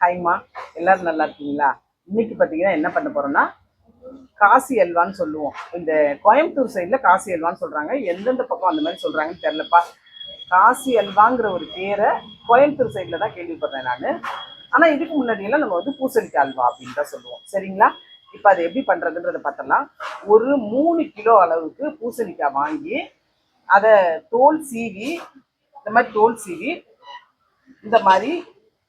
ஹாய்மா எல்லாரும் நல்லா இருக்கீங்களா? இன்னைக்கு பார்த்தீங்கன்னா என்ன பண்ண போறோம்னா காசி அல்வான்னு சொல்லுவோம். இந்த கோயம்புத்தூர் சைடில் காசி அல்வான்னு சொல்கிறாங்க எந்தெந்த பக்கம் அந்த மாதிரி சொல்கிறாங்கன்னு தெரிலப்பா காசி அல்வாங்கிற ஒரு பேரை கோயம்புத்தூர் சைடில் தான் கேள்விப்படுறேன் நான். ஆனால் இதுக்கு முன்னாடியெல்லாம் நம்ம வந்து பூசணிக்காய் அல்வா அப்படின்னு தான் சொல்லுவோம். சரிங்களா? இப்போ அதை எப்படி பண்ணுறதுன்றதை பார்த்தலாம் ஒரு மூணு கிலோ அளவுக்கு பூசணிக்காய் வாங்கி அதை தோல் சீவி இந்த மாதிரி தோல் சீவி இந்த மாதிரி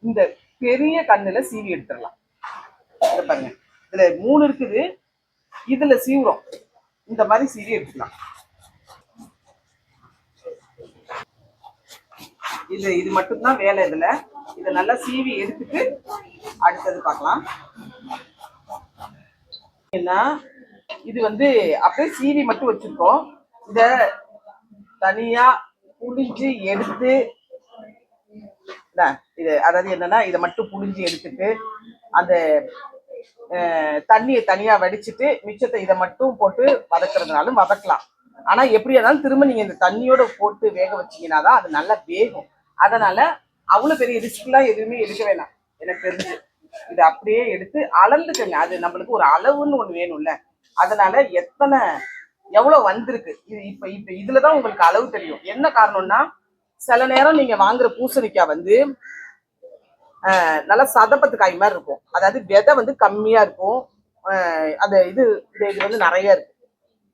இந்த பெரிய கண்ணுல சீவி எடுத்துடலாம். பாருங்க. இதில் மூணு இருக்குது. இதில் சீவுறோம். இந்த மாதிரி சீவி எடுத்துக்கலாம் இது இது மட்டும்தான் வேலை இதில். இதை நல்லா சீவி எடுத்துட்டு அடுத்தது பார்க்கலாம். ஏன்னா இது வந்து அப்படியே சீவி மட்டும் வச்சிருக்கோம். இதை தனியாக புளிஞ்சு எடுத்து இது அதாவது என்னன்னா இதை மட்டும் புழிஞ்சு எடுத்துட்டு அந்த தண்ணியை தனியாக வடிச்சிட்டு மிச்சத்தை இதை மட்டும் போட்டு வதக்குறதுனாலும் வதக்கலாம். ஆனால் எப்படி இருந்தாலும் திரும்ப நீங்கள் இந்த தண்ணியோட போட்டு வேக வச்சீங்கன்னா தான் அது நல்லா வேகும். அதனால் அவ்வளோ பெரிய ரிஸ்க்லாம் எதுவுமே எடுக்க வேணாம். எனக்கு தெரிஞ்சு. இதை அப்படியே எடுத்து அளந்துக்கங்க. அது நம்மளுக்கு ஒரு அளவுன்னு ஒண்ணு வேணும்ல. அதனால எத்தனை எவ்வளோ வந்திருக்கு? இது இப்போ இப்போ இதில் இதுலதான் உங்களுக்கு அளவு தெரியும். என்ன காரணம்னா சில நேரம் நீங்க வாங்குற பூசணிக்காய் வந்து ஆஹ், நல்லா சதப்பத்து காய் மாதிரி இருக்கும். அதாவது விதை வந்து கம்மியா இருக்கும். அந்த இது இது இது வந்து நிறைய இருக்கு.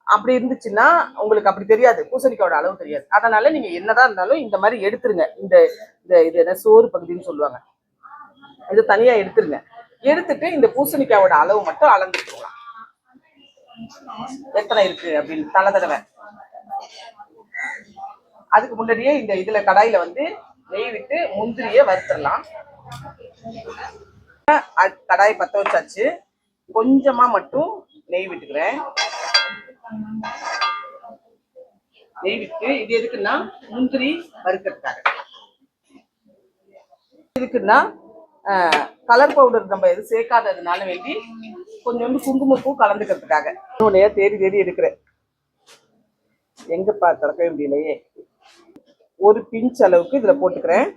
அப்படி இருந்துச்சுன்னா உங்களுக்கு அப்படி தெரியாது. பூசணிக்காயோட அளவு தெரியாது. அதனால நீங்க என்னதான் இருந்தாலும் இந்த மாதிரி எடுத்துருங்க. இந்த இந்த இது என்ன சோறு பகுதின்னு சொல்லுவாங்க. இது தனியா எடுத்துருங்க. எடுத்துட்டு இந்த பூசணிக்காயோட அளவு மட்டும் அளந்துக்கலாம் எத்தனை இருக்கு அப்படின்னு தலை தடவை. அதுக்கு முன்னாடியே இந்த இதுல கடாயில வந்து நெய் விட்டு முந்திரிய வறுத்துடலாம். கடாயை கடாய் பத்த வச்சாச்சு. கொஞ்சமா மட்டும் நெய் விட்டுக்கிறேன். நெய் விட்டு இது எதுக்குன்னா முந்திரி வறுக்கிறதுக்காக. எதுக்குன்னா கலர் பவுடர் நம்ம எதுவும் சேர்க்காததுனால வேண்டி கொஞ்சோண்டு குங்குமப்பூ கலந்துக்கிறதுக்காக. உன்னைய தேடி தேடி எடுக்கிறேன். எங்கப்பா திறக்கவே முடியலையே. ஒரு பிஞ்ச் அளவுக்கு இதில் போட்டுக்கிறேன்.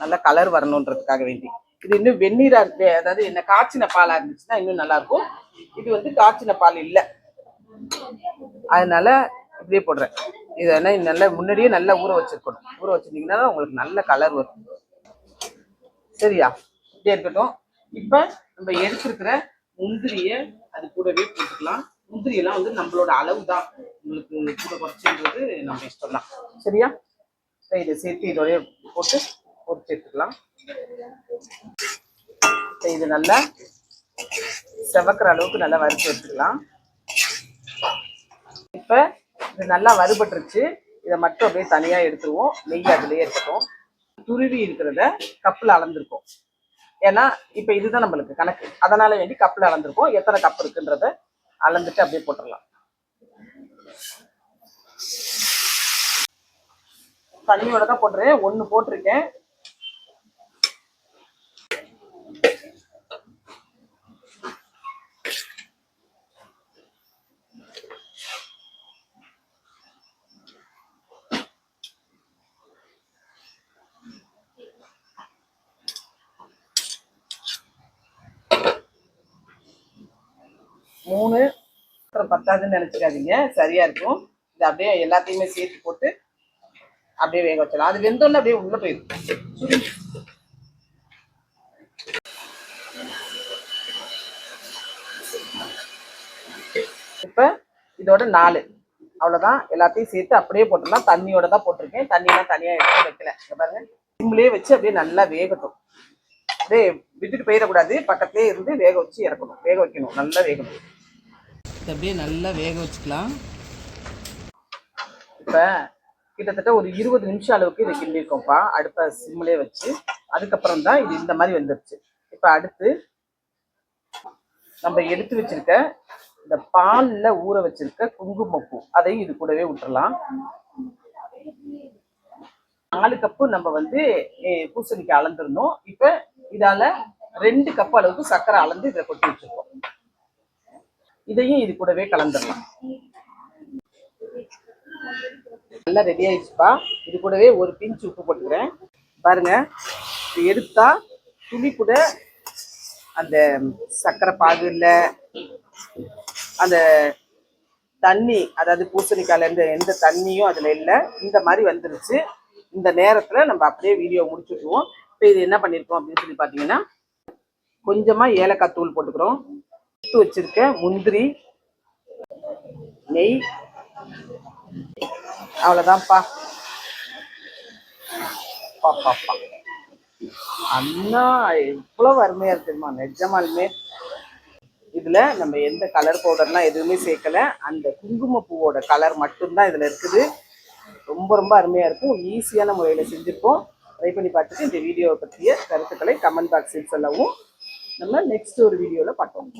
நல்லா கலர் வரணுன்றதுக்காக வேண்டி. இது இன்னும் வெந்நீராக இருக்கு அதாவது என்ன காய்ச்சின பாலாக இருந்துச்சுன்னா இன்னும் நல்லாயிருக்கும். இது வந்து காய்ச்சின பால் இல்லை. அதனால இப்படியே போடுறேன். இதை என்ன நல்லா முன்னாடியே நல்லா ஊற வச்சிருக்கணும். ஊற வச்சிருந்தீங்கன்னா உங்களுக்கு நல்ல கலர் வரும். சரியா? இப்படியே இருக்கட்டும். இப்போ நம்ம எடுத்திருக்கிற முந்திரியை அது கூடவே போட்டுக்கலாம். முந்திரியெல்லாம் வந்து நம்மளோட அளவு தான் உங்களுக்கு கூட குறைச்சுன்றது நம்ம இஷ்டம் தான் சரியா? இப்போ இதை சேர்த்து இதோடய போட்டு பொறிச்சு எடுத்துக்கலாம். இது நல்லா செவக்கிற அளவுக்கு நல்லா வறுத்து எடுத்துக்கலாம். இப்போ இது நல்லா வறுபட்டுருச்சு. இதை மட்டும் அப்படியே தனியாக எடுத்துருவோம். நெய் அதுலேயே இருக்கட்டும் துருவி இருக்கிறத கப்பில் அளந்திருக்கோம். ஏன்னா இப்போ இதுதான் நம்மளுக்கு கணக்கு. அதனால வேண்டி கப்பில் அளந்திருக்கோம். எத்தனை கப் இருக்குன்றத அளந்துட்டு அப்படியே போட்டுடலாம் தண்ணியோட தான் போட்டுறேன் ஒன்று போட்டிருக்கேன். மூணு அப்புறம் பத்தாதுன்னு நினச்சிக்காதீங்க. சரியாக இருக்கும். இது அப்படியே எல்லாத்தையுமே சேர்த்து போட்டு அப்படியே வேக வச்சிடலாம். அது வெந்தோடனே அப்படியே உள்ள போயிடும். இப்போ இதோட நாலு. அவ்வளோதான் எல்லாத்தையும் சேர்த்து அப்படியே போட்டுடலாம் தண்ணியோட தான் போட்டிருக்கேன். தண்ணியெல்லாம் தனியாக எடுத்து வைக்கல. இங்க பாருங்க. சிம்லேயே வச்சு அப்படியே நல்லா வேகட்டும். அப்படியே விட்டுட்டு போயிடக்கூடாது. பக்கத்துலேயே இருந்து வேக வச்சு இறக்கணும். வேக வைக்கணும். நல்லா வேகணும். அப்படியே நல்லா வேக வச்சுக்கலாம். இப்போ கிட்டத்தட்ட ஒரு இருபது நிமிஷம் அளவுக்கு இதை கிண்டிருக்கோம்ப்பா அடுப்பை சிம்மிலே வச்சு அதுக்கப்புறம் தான் இது இந்த மாதிரி வந்துருச்சு. இப்போ அடுத்து நம்ம எடுத்து வச்சிருக்க இந்த பால்ல ஊற வச்சிருக்க குங்குமப்பூ அதையும் இது கூடவே விட்டுறலாம் நாலு கப்பு நம்ம வந்து eh, பூசணிக்காய் அளந்துருந்தோம் இப்போ இதால ரெண்டு கப் அளவுக்கு சர்க்கரை அளந்து இதில் கொட்டி வச்சிருக்கோம். இதையும் இது கூடவே கலந்துடலாம். நல்லா ரெடி ஆயிடுச்சுப்பா. இது கூடவே ஒரு பிஞ்ச் உப்பு போட்டுக்கிறேன். பாருங்க இது எடுத்தா துளி கூட அந்த சர்க்கரை பாகு இல்லை அந்த தண்ணி அதாவது பூசணிக்காயிலேருந்து எந்த தண்ணியும் அதில் இல்லை இந்த மாதிரி வந்துருச்சு. இந்த நேரத்தில் நம்ம அப்படியே வீடியோ முடிச்சுட்டுருவோம். இப்போ இது என்ன பண்ணியிருக்கோம் அப்படின்னு சொல்லி பார்த்தீங்கன்னா கொஞ்சமாக ஏலக்காய் தூள் போட்டுக்கிறோம். எடுத்து வச்சிருக்க முந்திரி நெய் அவ்வளோதான்ப்பா பா பா பா. அண்ணா எவ்வளோ அருமையாக இருக்குமா நிஜமாலுமே. இதில் நம்ம எந்த கலர் பவுடர்லாம் எதுவுமே சேர்க்கல. அந்த குங்கும பூவோட கலர் மட்டும்தான் இதில் இருக்குது. ரொம்ப ரொம்ப அருமையாக இருக்கும் ஈஸியான முறையில் செஞ்சுருப்போம் ட்ரை பண்ணி பார்த்துட்டு இந்த வீடியோவை பற்றிய கருத்துக்களை கமெண்ட் பாக்ஸில் சொல்லவும். நம்ம நெக்ஸ்ட் ஒரு வீடியோவில் பார்ப்போம்.